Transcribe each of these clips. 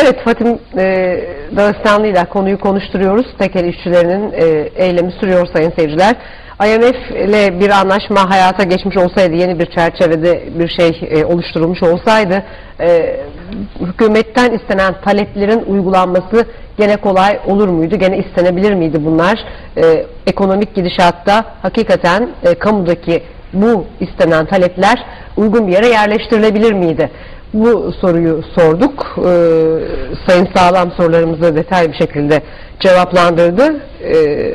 Evet Fatim e, Dağıstanlı ile konuyu konuşturuyoruz. Tekel işçilerinin e, eylemi sürüyor sayın seyirciler. IMF ile bir anlaşma hayata geçmiş olsaydı, yeni bir çerçevede bir şey e, oluşturulmuş olsaydı, e, hükümetten istenen taleplerin uygulanması gene kolay olur muydu? Gene istenebilir miydi bunlar? E, ekonomik gidişatta hakikaten e, kamudaki bu istenen talepler uygun bir yere yerleştirilebilir miydi? Bu soruyu sorduk. Ee, Sayın Sağlam sorularımızı detaylı bir şekilde cevaplandırdı. Ee,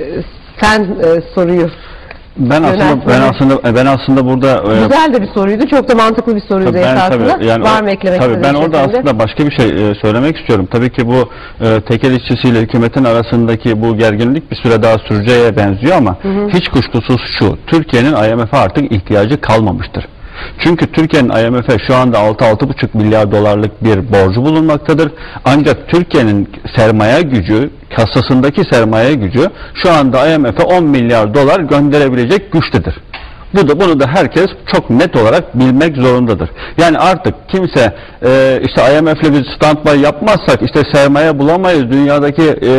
sen e, soruyu Ben aslında ben aslında ben aslında burada e, güzel de bir soruydu. Çok da mantıklı bir soruydu ben esasında. tabii yani Var mı eklemek tabii ben orada şey senin de? aslında başka bir şey e, söylemek istiyorum. Tabii ki bu e, tekel işçisiyle hükümetin arasındaki bu gerginlik bir süre daha süreceğe benziyor ama hiç kuşkusuz şu. Türkiye'nin IMF'e artık ihtiyacı kalmamıştır. Çünkü Türkiye'nin IMF'e şu anda 6-6,5 milyar dolarlık bir borcu bulunmaktadır. Ancak Türkiye'nin sermaye gücü, kasasındaki sermaye gücü şu anda IMF'e 10 milyar dolar gönderebilecek güçtedir. Bu da bunu da herkes çok net olarak bilmek zorundadır. Yani artık kimse e, işte IMF'le biz standby yapmazsak işte sermaye bulamayız, dünyadaki e,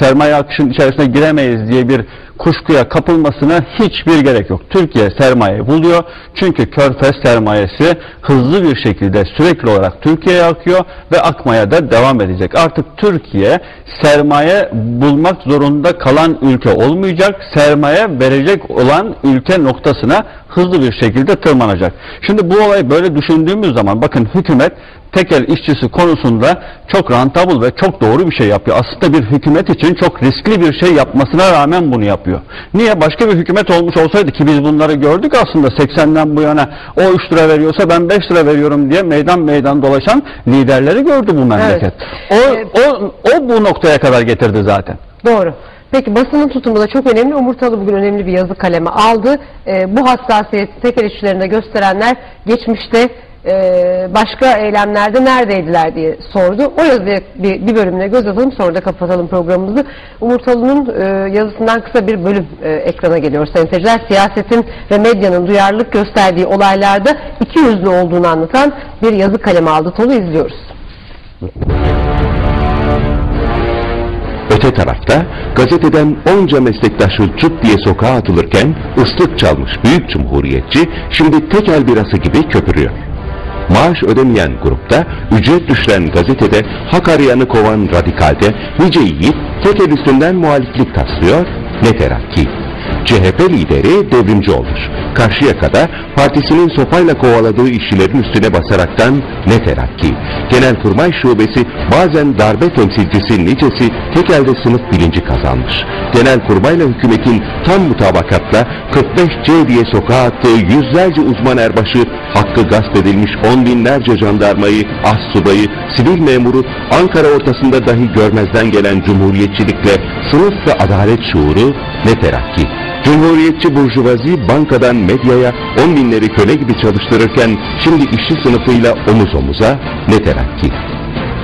sermaye akışın içerisine giremeyiz diye bir kuşkuya kapılmasına hiçbir gerek yok. Türkiye sermaye buluyor. Çünkü körfez sermayesi hızlı bir şekilde sürekli olarak Türkiye'ye akıyor ve akmaya da devam edecek. Artık Türkiye sermaye bulmak zorunda kalan ülke olmayacak. Sermaye verecek olan ülke noktasına hızlı bir şekilde tırmanacak. Şimdi bu olay böyle düşündüğümüz zaman bakın hükümet tekel işçisi konusunda çok rentable ve çok doğru bir şey yapıyor. Aslında bir hükümet için çok riskli bir şey yapmasına rağmen bunu yapıyor. Niye? Başka bir hükümet olmuş olsaydı ki biz bunları gördük aslında 80'den bu yana o 3 lira veriyorsa ben 5 lira veriyorum diye meydan meydan dolaşan liderleri gördü bu memleket. O, o, o bu noktaya kadar getirdi zaten. Doğru. Peki basının tutumu da çok önemli. Umurtalı bugün önemli bir yazı kaleme aldı. Ee, bu hassasiyeti tekel işçilerinde gösterenler geçmişte e, başka eylemlerde neredeydiler diye sordu. O yazıya bir, bir bölümüne göz atalım sonra da kapatalım programımızı. Umurtalı'nın e, yazısından kısa bir bölüm e, ekrana geliyor sayın seyirciler. Siyasetin ve medyanın duyarlılık gösterdiği olaylarda iki yüzlü olduğunu anlatan bir yazı kaleme aldı. Tolu izliyoruz. Öte tarafta gazeteden onca meslektaşı cıp diye sokağa atılırken ıslık çalmış büyük cumhuriyetçi şimdi tekel birası gibi köpürüyor. Maaş ödemeyen grupta, ücret düşüren gazetede, hak arayanı kovan radikalde nice yiğit üstünden muhaliflik taslıyor, ne terakki. CHP lideri devrimci olmuş. Karşıyaka'da partisinin sopayla kovaladığı işçilerin üstüne basaraktan ne terakki. Genelkurmay Şubesi bazen darbe temsilcisi nicesi tekelde sınıf bilinci kazanmış. Genelkurmayla hükümetin tam mutabakatla 45C diye sokağa attığı yüzlerce uzman erbaşı hakkı gasp edilmiş on binlerce jandarmayı, as subayı, sivil memuru Ankara ortasında dahi görmezden gelen cumhuriyetçilikle sınıf ve adalet şuuru ne terakki. Cumhuriyetçi burjuvazi bankadan medyaya on binleri köle gibi çalıştırırken şimdi işçi sınıfıyla omuz omuza ne terakki.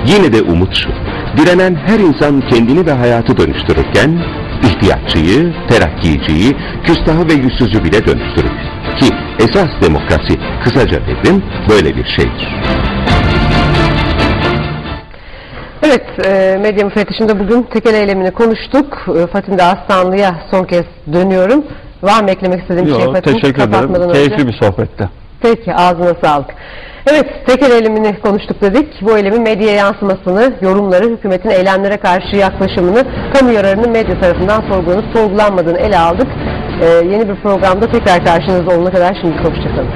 Yine de umut şu. Direnen her insan kendini ve hayatı dönüştürürken ihtiyatçıyı, terakkiyiciyi, küstahı ve yüzsüzü bile dönüştürür. Ki esas demokrasi, kısaca devrim böyle bir şeydir. Evet, e, medya müfettişinde bugün tekel eylemini konuştuk. E, Fatim de Aslanlı'ya son kez dönüyorum. Var mı eklemek istediğim bir şey Yo, Fatim? teşekkür ederim. Kapatmadan önce. Keyifli bir sohbetti. Peki, ağzına sağlık. Evet, tekel eylemini konuştuk dedik. Bu eylemin medya yansımasını, yorumları, hükümetin eylemlere karşı yaklaşımını, kamu yararının medya tarafından sorgulanıp sorgulanmadığını ele aldık. E, yeni bir programda tekrar karşınızda olana kadar şimdi hoşçakalın.